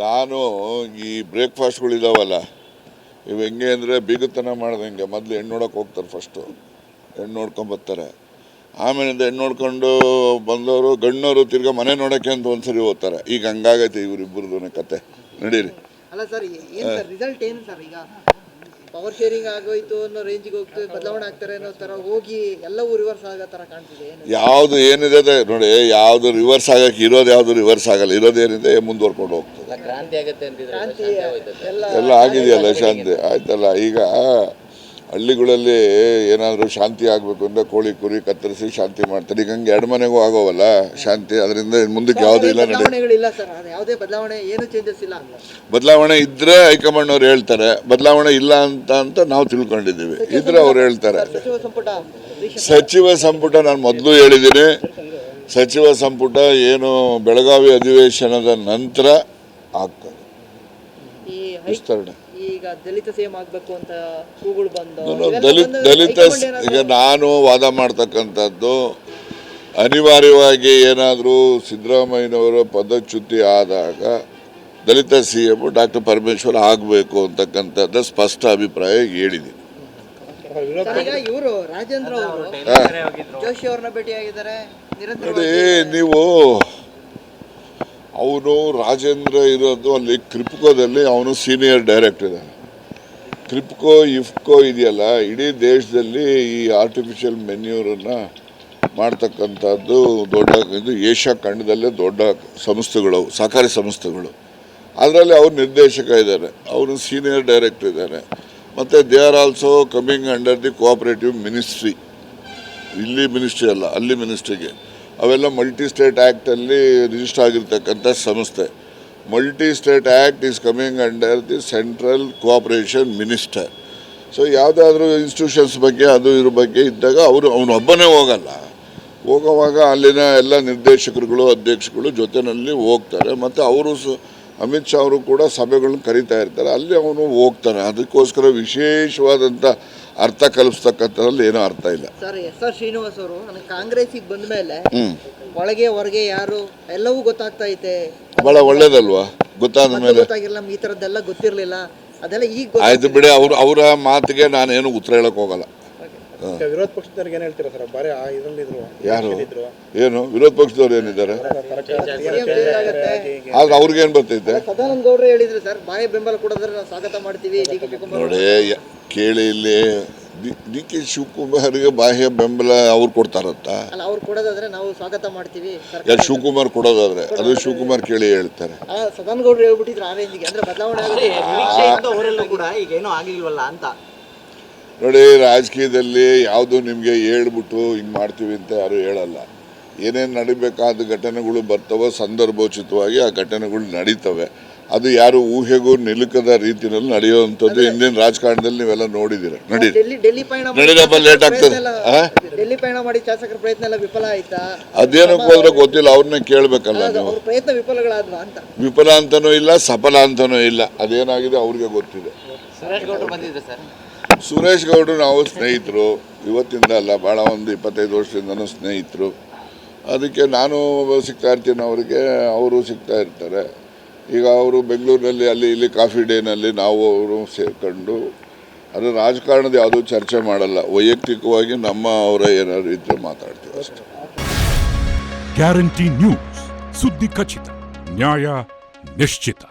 ನಾನು ಈ ಬ್ರೇಕ್ಫಾಸ್ಟ್ಗಳಿದಾವಲ್ಲ ಇವು ಹೆಂಗೆ ಅಂದರೆ ಬೀಗತನ ಮಾಡ್ದಂಗೆ ಮೊದಲು ಹೆಣ್ಣು ನೋಡೋಕೆ ಹೋಗ್ತಾರೆ ಫಸ್ಟು ಹೆಣ್ಣು ನೋಡ್ಕೊಂಬರ್ತಾರೆ ಆಮೇಲಿಂದ ಹೆಣ್ಣು ನೋಡ್ಕೊಂಡು ಬಂದವರು ಗಣ್ಣವರು ತಿರ್ಗಾ ಮನೆ ನೋಡೋಕ್ಕೆ ಅಂತ ಒಂದ್ಸರಿ ಹೋಗ್ತಾರೆ. ಈಗ ಹಂಗಾಗೈತೆ ಇವರಿಬ್ಬರದು ಕತೆ. ನಡೀರಿ. ಅಲ್ಲ ಸರ್ ಏನ್ ಸರ್ ರಿಸಲ್ಟ್ ಏನು ಸರ್ ಈಗ? ಪವರ್ ಶೇರಿಂಗ್ ಆಗೋಯ್ತು ಅನ್ನೋ ರೇಂಜಿಗೆ ಹೋಗ್ತದೆ ಬದಲಾವಣೆ ಆಗ್ತಾರೆ ಅನ್ನೋ ತರ ಹೋಗಿ ಎಲ್ಲವೂ ರಿವರ್ಸ್ ಆಗೋ ತರ ಕಾಣ್ತಿದೆ. ಯಾವುದು ಏನಿದೆ ಅದೇ ನೋಡಿ ಯಾವುದು ರಿವರ್ಸ್ ಆಗಕ್ಕೆ ಇರೋದು ಯಾವುದು ರಿವರ್ಸ್ ಆಗಲ್ಲ. ಇರೋದೇನಿದೆ ಮುಂದುವರ್ಕೊಂಡು ಹೋಗ್ತದೆ ಎಲ್ಲ ಎಲ್ಲ ಆಗಿದೆಯಲ್ಲ ಶಾಂತಿ ಆಯ್ತಲ್ಲ ಈಗ ಹಳ್ಳಿಗಳಲ್ಲಿ ಏನಾದರೂ ಶಾಂತಿ ಆಗಬೇಕು ಅಂದರೆ ಕೋಳಿ ಕುರಿ ಕತ್ತರಿಸಿ ಶಾಂತಿ ಮಾಡ್ತಾರೆ. ಈಗ ಹಂಗೆ ಎರಡು ಮನೆಗೂ ಆಗೋವಲ್ಲ ಶಾಂತಿ ಅದರಿಂದ ಮುಂದಕ್ಕೆ ಯಾವುದೂ ಇಲ್ಲ ನಡಿ ಬದಲಾವಣೆಗಳಿಲ್ಲ ಸರ್ ಅದು ಯಾವುದೇ ಬದಲಾವಣೆ ಏನು ಚೇಂಜಸ್ ಇಲ್ಲ ಬದಲಾವಣೆ ಇದ್ದರೆ ಹೈಕಮಾಂಡ್ ಅವ್ರು ಹೇಳ್ತಾರೆ ಬದಲಾವಣೆ ಇಲ್ಲ ಅಂತ ಅಂತ ನಾವು ತಿಳ್ಕೊಂಡಿದ್ದೀವಿ. ಇದ್ರೆ ಅವ್ರು ಹೇಳ್ತಾರೆ. ಸಚಿವ ಸಂಪುಟ ಸಚಿವ ಸಂಪುಟ ನಾನು ಮೊದಲು ಹೇಳಿದ್ದೀನಿ. ಸಚಿವ ಸಂಪುಟ ಏನು ಬೆಳಗಾವಿ ಅಧಿವೇಶನದ ನಂತರ ಆಗ್ತದೆ. ಈ ಹೈ ವಿಸ್ತರಣೆ. ಈಗ ದಲಿತ ಸೇಮ್ ಆಗ್ಬೇಕು ಅಂತ ಕೂಗಳು ಬಂದು ನಾನು ಇವೆಲ್ಲ ದಲಿತ ಬಂದು ದಲಿತ ಹೈಕಮಾಂಡ್ ಏನಾದ್ರು- ಈಗ ನಾನು ವಾದ ಮಾಡ್ತಕ್ಕಂಥದ್ದು ಅನಿವಾರ್ಯವಾಗಿ ಏನಾದರೂ ಸಿದ್ದರಾಮಯ್ಯನವರ ಪದಚ್ಯುತಿ ಆದಾಗ Dalit C M doctor Parameshwar ಆಗಬೇಕು ಅಂತಕ್ಕಂಥದ್ದು ಸ್ಪಷ್ಟ ಅಭಿಪ್ರಾಯ ಹೇಳಿದೆ ಸರ್, ಈಗ ಇವರು ರಾಜೇಂದ್ರ ಅವರು ಜೋಶಿ ಅವ್ರನ್ನ ಭೇಟಿಯಾಗಿದ್ದಾರೆ. ನಿರಂತರ ನೋಡಿ ನೀವು ಅವನು ರಾಜೇಂದ್ರ ಇರೋದು ಅಲ್ಲಿ ಕ್ರಿಪ್ಕೋದಲ್ಲಿ ಅವನು ಸೀನಿಯರ್ ಡೈರೆಕ್ಟರ್ ಇದ್ದಾನೆ. ಕ್ರಿಪ್ಕೋ ಇಫ್ಕೋ ಇದೆಯಲ್ಲ, ಇಡೀ ದೇಶದಲ್ಲಿ ಈ ಆರ್ಟಿಫಿಷಿಯಲ್ ಮೆನ್ಯೂರನ್ನು ಮಾಡ್ತಕ್ಕಂಥದ್ದು ದೊಡ್ಡ, ಇದು ಏಷ್ಯಾ ಖಂಡದಲ್ಲೇ ದೊಡ್ಡ ಸಂಸ್ಥೆಗಳು, ಸಹಕಾರಿ ಸಂಸ್ಥೆಗಳು. ಅದರಲ್ಲಿ ಅವರು ನಿರ್ದೇಶಕ ಇದ್ದಾರೆ, ಅವರು ಸೀನಿಯರ್ ಡೈರೆಕ್ಟರ್ ಇದ್ದಾರೆ. ಮತ್ತು they are also coming under the cooperative ministry ಇಲ್ಲಿ ಮಿನಿಸ್ಟ್ರಿ ಅಲ್ಲ, ಅಲ್ಲಿ ಮಿನಿಸ್ಟ್ರಿಗೆ ಅವೆಲ್ಲ ಮಲ್ಟಿ ಸ್ಟೇಟ್ ಆ್ಯಕ್ಟಲ್ಲಿ ರಿಜಿಸ್ಟರ್ ಆಗಿರ್ತಕ್ಕಂಥ ಸಂಸ್ಥೆ. Multi state act is coming under the central cooperation minister so ಯಾವುದಾದ್ರೂ ಇನ್ಸ್ಟಿಟ್ಯೂಷನ್ಸ್ ಬಗ್ಗೆ, ಅದು ಇದ್ರ ಬಗ್ಗೆ ಇದ್ದಾಗ ಅವರು, ಅವನು ಒಬ್ಬನೇ ಹೋಗಲ್ಲ. ಹೋಗುವಾಗ ಅಲ್ಲಿನ ಎಲ್ಲ ನಿರ್ದೇಶಕರುಗಳು ಅಧ್ಯಕ್ಷಗಳು ಜೊತೆಯಲ್ಲಿ ಹೋಗ್ತಾರೆ. ಮತ್ತು ಅವರು ಸು, ಅಮಿತ್ ಶಾ ಅವರು ಕೂಡ ಸಭೆಗಳನ್ನ ಕರಿತಾ ಇರ್ತಾರೆ. ಅಲ್ಲಿ ಅವನು ಹೋಗ್ತಾನೆ. ಅದಕ್ಕೋಸ್ಕರ ವಿಶೇಷವಾದಂಥ ಅರ್ಥ ಕಲಿಸ್ತಕ್ಕಂಥದ್ರಲ್ಲಿ ಏನೂ ಅರ್ಥ ಇಲ್ಲ ಸರ್ ಎಸ್ ಆರ್ ಶ್ರೀನಿವಾಸ್ ಅವರು ನನಗೆ ಕಾಂಗ್ರೆಸ್ಸಿಗೆ ಬಂದ ಮೇಲೆ ಒಳಗೆ ಹೊರಗೆ ಯಾರು ಎಲ್ಲವೂ ಗೊತ್ತಾಗ್ತಾ ಐತೆ ಬಹಳ ಒಳ್ಳೇದಲ್ವಾ ಗೊತ್ತಾದ ಮೇಲೆ ಗೊತ್ತಾಗಿರಲಿಲ್ಲ ನಮ್ಗೆ ಈ ಥರದ್ದೆಲ್ಲ ಗೊತ್ತಿರಲಿಲ್ಲ ಅದೆಲ್ಲ ಈಗ ಆಯ್ತು ಬಿಡಿ ಅವ್ರ ಅವರ ಮಾತಿಗೆ ನಾನೇನು ಉತ್ತರ ಹೇಳಕ್ ಹೋಗಲ್ಲ ವಿರೋಧ ಪಕ್ಷದವ್ರಿಗೆ ಏನು ಹೇಳ್ತೀರಾ ಸರ್ ಬಾರಿ ಆ ಇದ್ರಲ್ಲಿದ್ರು ಯಾರು ಇದ್ರು ಏನು ವಿರೋಧ ಪಕ್ಷದವ್ರು ಏನಿದ್ದಾರೆ ಆದ್ರೆ ಅವ್ರಿಗೇನು ಬರ್ತೈತೆ ಸದಾನಂದ ಗೌಡ್ರು ಹೇಳಿದ್ರು ಸರ್ ಬಾಯಿ ಬೆಂಬಲ ಕೊಡೋದ್ರೆ ನಾವು ಸ್ವಾಗತ ಮಾಡ್ತೀವಿ ನೋಡಿ ಕೇಳಿ ಇಲ್ಲಿ ಡಿ ಕೆ ಶಿವಕುಮಾರ್ಗೆ ಬಾಹ್ಯ ಬೆಂಬಲ ಅವ್ರು ಕೊಡ್ತಾರಂತ. ಅಲ್ಲ ಅವ್ರು ಕೊಡೋದಾದ್ರೆ ನಾವು ಸ್ವಾಗತ ಮಾಡ್ತೀವಿ ಸರ್ಕಾರ ಯಾರು ಶಿವಕುಮಾರ್ ಕೊಡೋದಾದ್ರೆ ಅದು ಶಿವಕುಮಾರ್ ಕೇಳಿ ಹೇಳ್ತಾರೆ. ಆ, ಸದಾನಂದ ಗೌಡ್ರು ಹೇಳ್ಬಿಟ್ಟಿದ್ರು ಆ ರೇಂಜ್ಗೆ ಅಂದ್ರೆ ಬದಲಾವಣೆ ಆಗುತ್ತೆ ಅವರೆಲ್ಲ ಕೂಡ ಈಗ ಏನೂ ಆಗಿಲ್ವಲ್ಲ ಅಂತ. ನೋಡಿ ರಾಜಕೀಯದಲ್ಲಿ ಯಾವುದು ನಿಮಗೆ ಹೇಳ್ಬಿಟ್ಟು ಹಿಂಗೆ ಮಾಡ್ತೀವಿ ಅಂತ ಯಾರು ಹೇಳಲ್ಲ. ಏನೇನು ನಡಿಬೇಕಾದ ಘಟನೆಗಳು ಬರ್ತವೋ ಸಂದರ್ಭೋಚಿತವಾಗಿ ಆ ಘಟನೆಗಳು ನಡೀತವೆ. ಅದು ಯಾರು ಊಹೆಗೂ ನಿಲುಕದ ರೀತಿಯಲ್ಲಿ ನಡೆಯುವಂಥದ್ದು. ಹಿಂದಿನ ರಾಜಕಾರಣದಲ್ಲಿ ನೀವೆಲ್ಲ ನೋಡಿದ್ದೀರ. ನಡೀರಿ. ಡೆಲ್ಲಿ ಡೆಲ್ಲಿ ಪಯಣ ಮಾಡಿ ನಡೀರಪ್ಪ, ಶಾಸಕರ ಆಗ್ತದೆ. ಅದೇನಕ್ಕೆ ಹೋದ್ರೆ ಗೊತ್ತಿಲ್ಲ ಅವ್ರನ್ನ ಕೇಳಬೇಕಲ್ಲ ನೀವು. ಪ್ರಯತ್ನ ವಿಫಲಗಳಾದ್ವಾ ಅಂತ. ವಿಫಲ ಅಂತನೂ ಇಲ್ಲ ಸಫಲ ಅಂತನೂ ಇಲ್ಲ. ಅದೇನಾಗಿದೆ ಅವ್ರಿಗೆ ಗೊತ್ತಿದೆ. ಸುರೇಶ್ ಗೌಡ್ರು ಬಂದಿದ್ರು ಸರ್. ಸುರೇಶ್ ಗೌಡ್ರು ನಾವು ಸ್ನೇಹಿತರು. ಇವತ್ತಿಂದ ಅಲ್ಲ ಭಾಳ ಒಂದು ಇಪ್ಪತ್ತೈದು ವರ್ಷದಿಂದನೂ ಸ್ನೇಹಿತರು. ಅದಕ್ಕೆ ನಾನು ಸಿಗ್ತಾ ಇರ್ತೀನಿ ಅವರಿಗೆ ಅವರು ಸಿಗ್ತಾ ಇರ್ತಾರೆ. ಈಗ ಅವರು ಬೆಂಗಳೂರಿನಲ್ಲಿ, ಅಲ್ಲಿ ಇಲ್ಲಿ ಕಾಫಿ ಡೇನಲ್ಲಿ ನಾವು ಅವರು ಸೇರ್ಕೊಂಡು ಅದು ರಾಜಕಾರಣದ ಯಾವುದೂ ಚರ್ಚೆ ಮಾಡಲ್ಲ. ವೈಯಕ್ತಿಕವಾಗಿ ನಮ್ಮ ಅವರ ಏನಾದ್ರು ಇದ್ರೆ ಮಾತಾಡ್ತೀವಿ ಅಷ್ಟೇ. Guarantee news. ಸುದ್ದಿ ಖಚಿತ, ನ್ಯಾಯ ನಿಶ್ಚಿತ.